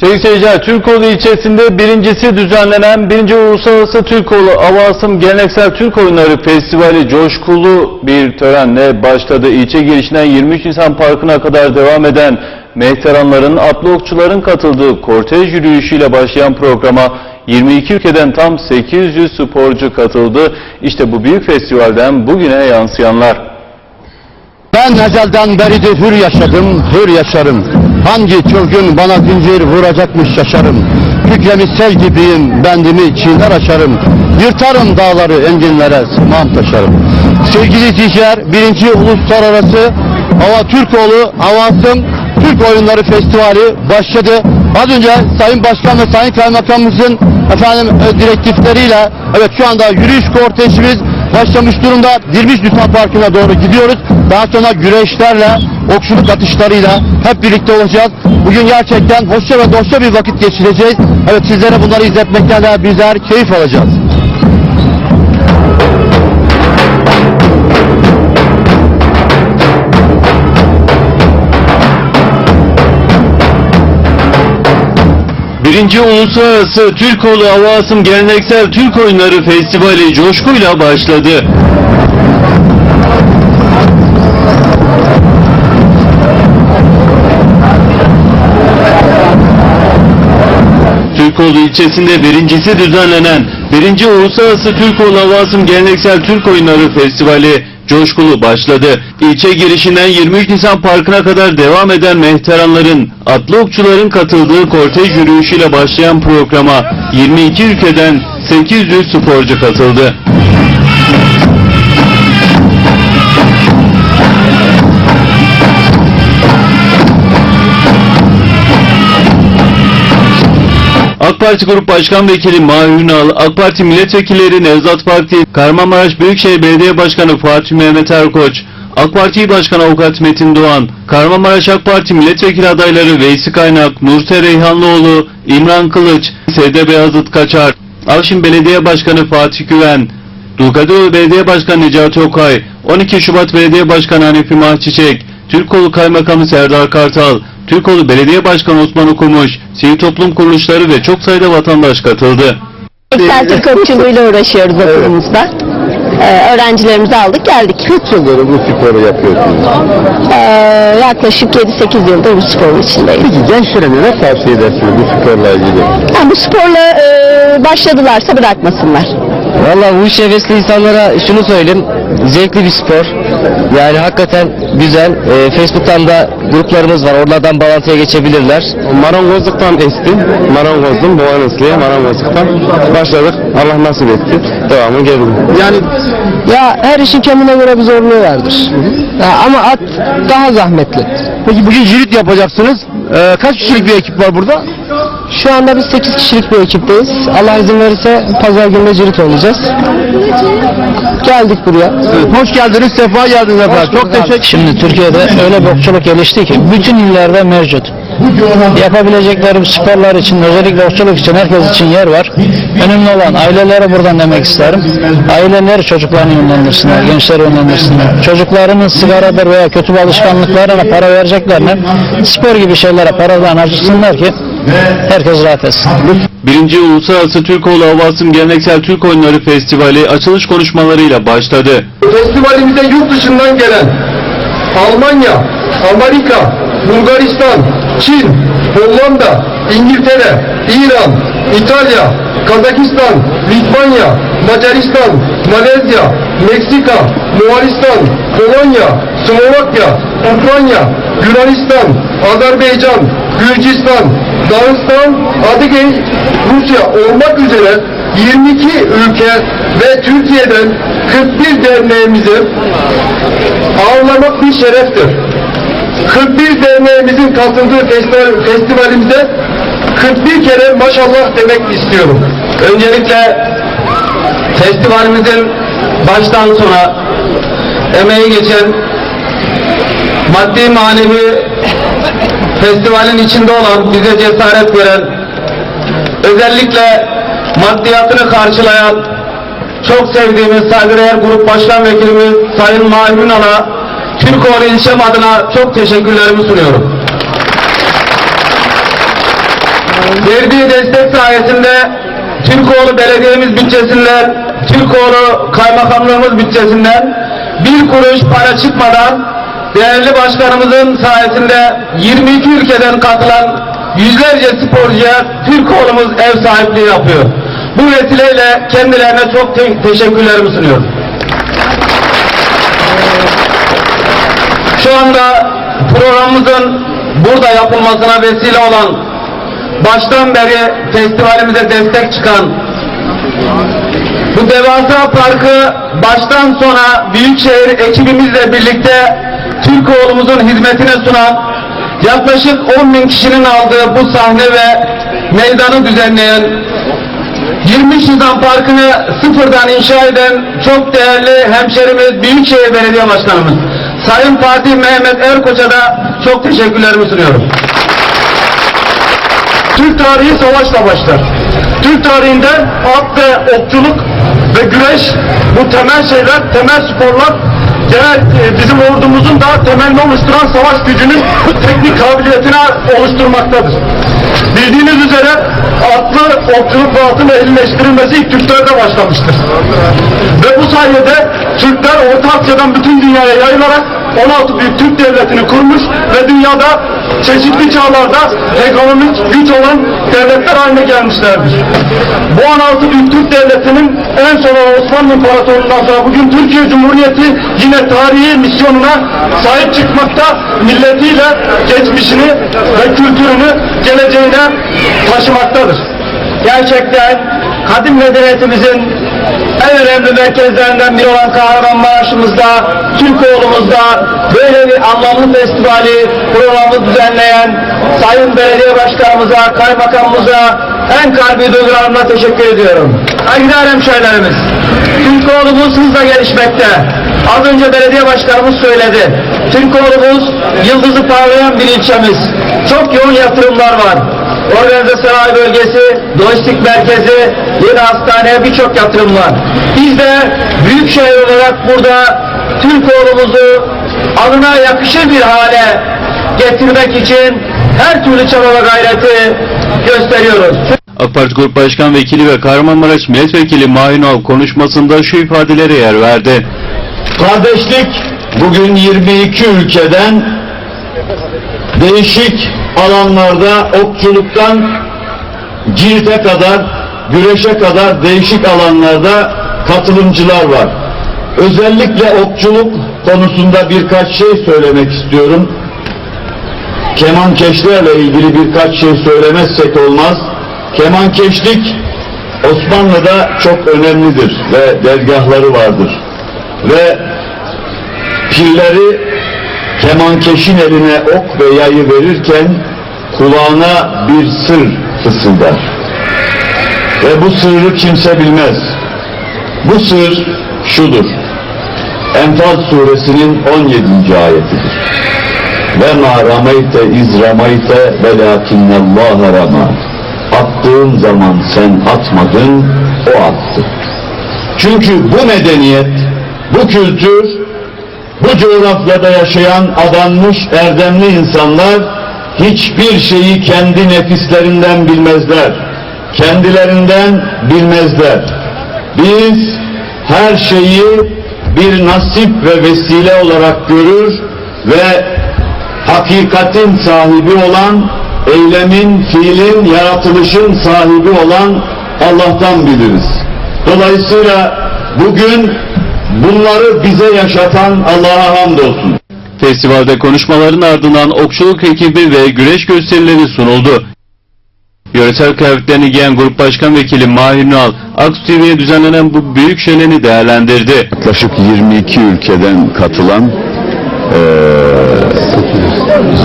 Sevgili seyirciler, Türkoğlu ilçesinde birincisi düzenlenen 1. Uluslararası Türkoğlu Avasım Geleneksel Türk Oyunları Festivali coşkulu bir törenle başladı. İlçe girişinden 23 Nisan Parkı'na kadar devam eden mehteranların, atlı okçuların katıldığı kortej yürüyüşüyle başlayan programa 22 ülkeden tam 800 sporcu katıldı. İşte bu büyük festivalden bugüne yansıyanlar. Ben ezelden beridir hür yaşadım, hür yaşarım. Hangi çılgın bana zincir vuracakmış şaşarım. Kükremi sel gibiyim, bendimi çiğner açarım. Yırtarım dağları enginlere, sımam taşarım. Sevgili izleyiciler, birinci uluslararası Hava Türkoğlu Havasım Türk Oyunları Festivali başladı. Az önce Sayın Başkan ve Sayın Kaymakamımızın efendim e, direktifleriyle evet şu anda yürüyüş kortejimiz başlamış durumda. Dirmiş Lütfen Parkı'na doğru gidiyoruz. Daha sonra güreşlerle, okçuluk atışlarıyla hep birlikte olacağız. Bugün gerçekten hoşça ve dostça bir vakit geçireceğiz. Evet sizlere bunları izletmekten de bizler keyif alacağız. Birinci Uluslararası Türkoğlu Avasım Geleneksel Türk Oyunları Festivali coşkuyla başladı. Türkoğlu ilçesinde birincisi düzenlenen 1. Uluslararası Türkoğlu Avasım Geleneksel Türk Oyunları Festivali coşkulu başladı. İlçe girişinden 23 Nisan Parkı'na kadar devam eden mehteranların, atlı okçuların katıldığı kortej yürüyüşüyle başlayan programa 22 ülkeden 800 sporcu katıldı. AK Parti Grup Başkan Vekili Mahir Ünal, AK Parti Milletvekilleri Nevzat Parti, Kahramanmaraş Büyükşehir Belediye Başkanı Fatih Mehmet Erkoç, AK Parti Başkanı Avukat Metin Doğan, Kahramanmaraş AK Parti Milletvekili adayları Veysi Kaynak, Nurte Reyhanlıoğlu, İmran Kılıç, Sevde Beyazıt Kaçar, Avşin Belediye Başkanı Fatih Güven, Dulkadiroğlu Belediye Başkanı Necati Okay, 12 Şubat Belediye Başkanı Hanefi Mahçiçek, Türkoğlu Kaymakamı Serdar Kartal, Türkoğlu Belediye Başkanı Osman Okumuş, sivil toplum kuruluşları ve çok sayıda vatandaş katıldı. Geleneksel Türk okçuluğuyla uğraşıyoruz okulumuzda. Ee, öğrencilerimizi aldık geldik. Kaç yıldır bu sporu yapıyorsunuz? Ee, yaklaşık 7-8 yıldır bu sporun içindeyim. Peki gençlere neler tavsiye edersiniz bu sporla ilgili? Yani bu sporla e, başladılarsa bırakmasınlar. Valla bu iş hevesli insanlara şunu söyleyeyim. Zevkli bir spor. Yani hakikaten güzel. Ee, Facebook'tan da gruplarımız var. Oralardan bağlantıya geçebilirler. Marangozluktan estim. Marangozlum, Boğanıslı'ya marangozluktan başladık. Allah nasip etti. Devamı geldi. Yani ya her işin kendine göre bir zorluğu vardır. Ya, ama at daha zahmetli. Peki bugün jirit yapacaksınız. Ee, kaç kişilik bir ekip var burada? Şu anda biz 8 kişilik bir ekipteyiz. Allah izin verirse pazar günü de cirit oynayacağız. Geldik buraya. Hoş geldiniz, sefa geldiniz efendim. Çok teşekkür Şimdi Türkiye'de öyle bir okçuluk gelişti ki bütün illerde mevcut. Yapabilecekleri bu sporlar için özellikle okçuluk için herkes için yer var. Önemli olan ailelere buradan demek isterim. Aileler çocuklarını yönlendirsinler, gençleri yönlendirsinler. Çocuklarının sigaradır veya kötü alışkanlıklarına para vereceklerine spor gibi şeylere paradan harcasınlar ki herkes rahat etsin. Birinci Uluslararası Türkoğlu Avasım Geleneksel Türk Oyunları Festivali açılış konuşmalarıyla başladı. Festivalimize yurt dışından gelen Almanya, Amerika, Bulgaristan, Çin, Hollanda, İngiltere, İran, İtalya, Kazakistan, Litvanya, Macaristan, Malezya, Meksika, Moğolistan, Polonya, Slovakya, Ukrayna, Yunanistan, Azerbaycan, Gürcistan, Dağıstan, Adıgey, Rusya olmak üzere 22 ülke ve Türkiye'den 41 derneğimizi ağırlamak bir şereftir. 41 derneğimizin katıldığı festival, festivalimize 41 kere maşallah demek istiyorum. Öncelikle festivalimizin baştan sona emeği geçen maddi manevi festivalin içinde olan bize cesaret veren özellikle maddiyatını karşılayan çok sevdiğimiz saygıdeğer grup başkan vekilimiz Sayın Mahir Ünal'a Türkoğlu ilçem adına çok teşekkürlerimi sunuyorum. Verdiği destek sayesinde Türkoğlu Belediye'miz bütçesinden, Türkoğlu Kaymakamlığımız bütçesinden bir kuruş para çıkmadan değerli başkanımızın sayesinde 22 ülkeden katılan yüzlerce sporcuya Türkoğlu'muz ev sahipliği yapıyor. Bu vesileyle kendilerine çok te- teşekkürlerimi sunuyorum. Şu anda programımızın burada yapılmasına vesile olan baştan beri festivalimize destek çıkan bu devasa parkı baştan sona Büyükşehir ekibimizle birlikte Türkoğlu'muzun hizmetine sunan yaklaşık 10 bin kişinin aldığı bu sahne ve meydanı düzenleyen 20 Şizan Parkı'nı sıfırdan inşa eden çok değerli hemşerimiz Büyükşehir Belediye Başkanımız Sayın Fatih Mehmet Erkoç'a da çok teşekkürlerimi sunuyorum. Türk tarihi savaşla başlar. Türk tarihinde at ve okçuluk ve güreş bu temel şeyler, temel sporlar genel e, bizim ordumuzun da temelini oluşturan savaş gücünün teknik kabiliyetini oluşturmaktadır. Bildiğiniz üzere atlı okçuluk ve atın ilk Türklerde başlamıştır. Ve bu sayede Türkler Orta Asya'dan bütün dünyaya yayılarak 16 büyük Türk devletini kurmuş ve dünyada çeşitli çağlarda ekonomik güç olan devletler haline gelmişlerdir. Bu 16 büyük Türk devletinin en son Osmanlı İmparatorluğu'ndan sonra bugün Türkiye Cumhuriyeti yine tarihi misyonuna sahip çıkmakta milletiyle geçmişini ve kültürünü geleceğine taşımaktadır. Gerçekten kadim medeniyetimizin en önemli merkezlerinden biri olan Kahramanmaraş'ımızda, Türkoğlu'muzda böyle bir anlamlı festivali programı düzenleyen Sayın Belediye Başkanımıza, Kaymakamımıza en kalbi duygularımla teşekkür ediyorum. Saygıdeğer hemşehrilerimiz, Türkoğlu'muz hızla gelişmekte. Az önce belediye başkanımız söyledi. Türkoğlu'muz yıldızı parlayan bir ilçemiz. Çok yoğun yatırımlar var. Organize sanayi bölgesi, lojistik merkezi, yeni hastane birçok yatırım var. Biz de büyükşehir olarak burada Türkoğlu'muzu adına yakışır bir hale getirmek için her türlü çaba ve gayreti gösteriyoruz. AK Parti Grup Başkan Vekili ve Kahramanmaraş Milletvekili Mahir Ünal konuşmasında şu ifadelere yer verdi. Kardeşlik bugün 22 ülkeden değişik alanlarda okçuluktan cirte kadar, güreşe kadar değişik alanlarda katılımcılar var. Özellikle okçuluk konusunda birkaç şey söylemek istiyorum. Kemankeşlerle ilgili birkaç şey söylemezsek olmaz. Kemankeşlik Osmanlı'da çok önemlidir ve dergahları vardır. Ve pirleri kemankeşin eline ok ve yayı verirken kulağına bir sır fısıldar. Ve bu sırrı kimse bilmez. Bu sır şudur. Enfal suresinin 17. ayetidir. Ve ma rameyte iz rameyte velakinnallâhe ramâ. Attığın zaman sen atmadın, o attı. Çünkü bu medeniyet, bu kültür, bu coğrafyada yaşayan adanmış erdemli insanlar hiçbir şeyi kendi nefislerinden bilmezler. Kendilerinden bilmezler. Biz her şeyi bir nasip ve vesile olarak görür ve hakikatin sahibi olan, eylemin, fiilin, yaratılışın sahibi olan Allah'tan biliriz. Dolayısıyla bugün bunları bize yaşatan Allah'a hamdolsun. Festivalde konuşmaların ardından okçuluk ekibi ve güreş gösterileri sunuldu. Yöresel kıyafetlerini giyen Grup Başkan Vekili Mahir Ünal, Aksu TV'ye düzenlenen bu büyük şöleni değerlendirdi. Yaklaşık 22 ülkeden katılan eee,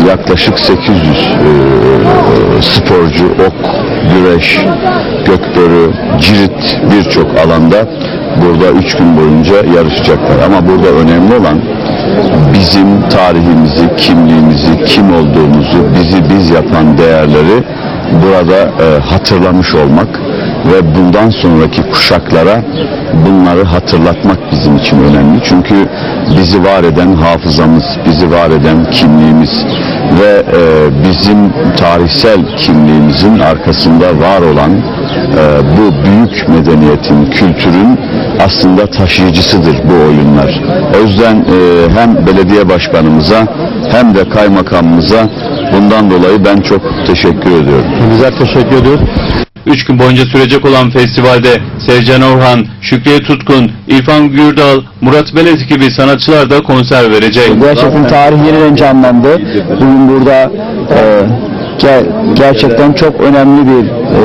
yaklaşık 800 eee, sporcu, ok, güreş, gökbörü, cirit birçok alanda burada 3 gün boyunca yarışacaklar. Ama burada önemli olan bizim tarihimizi, kimliğimizi, kim olduğumuzu, bizi biz yapan değerleri burada eee, hatırlamış olmak ve bundan sonraki kuşaklara bunları hatırlatmak bizim için önemli. Çünkü bizi var eden hafızamız, bizi var eden kimliğimiz, ve e, bizim tarihsel kimliğimizin arkasında var olan e, bu büyük medeniyetin, kültürün aslında taşıyıcısıdır bu oyunlar. O yüzden e, hem belediye başkanımıza hem de kaymakamımıza bundan dolayı ben çok teşekkür ediyorum. Bizler teşekkür ediyoruz. 3 gün boyunca sürecek olan festivalde Sevcan Orhan, Şükriye Tutkun, İrfan Gürdal, Murat Belet gibi sanatçılar da konser verecek. Gerçekten tarih yeniden canlandı. Bugün burada e, ge- gerçekten çok önemli bir e,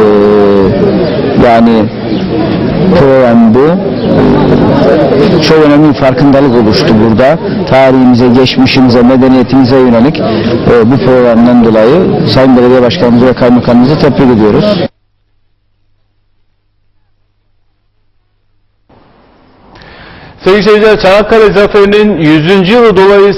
yani program bu. E, çok önemli bir farkındalık oluştu burada. Tarihimize, geçmişimize, medeniyetimize yönelik e, bu programdan dolayı Sayın Belediye Başkanımızı ve Kaymakamımızı tebrik ediyoruz. Sevgili seyirciler Çanakkale Zaferi'nin 100. yılı dolayı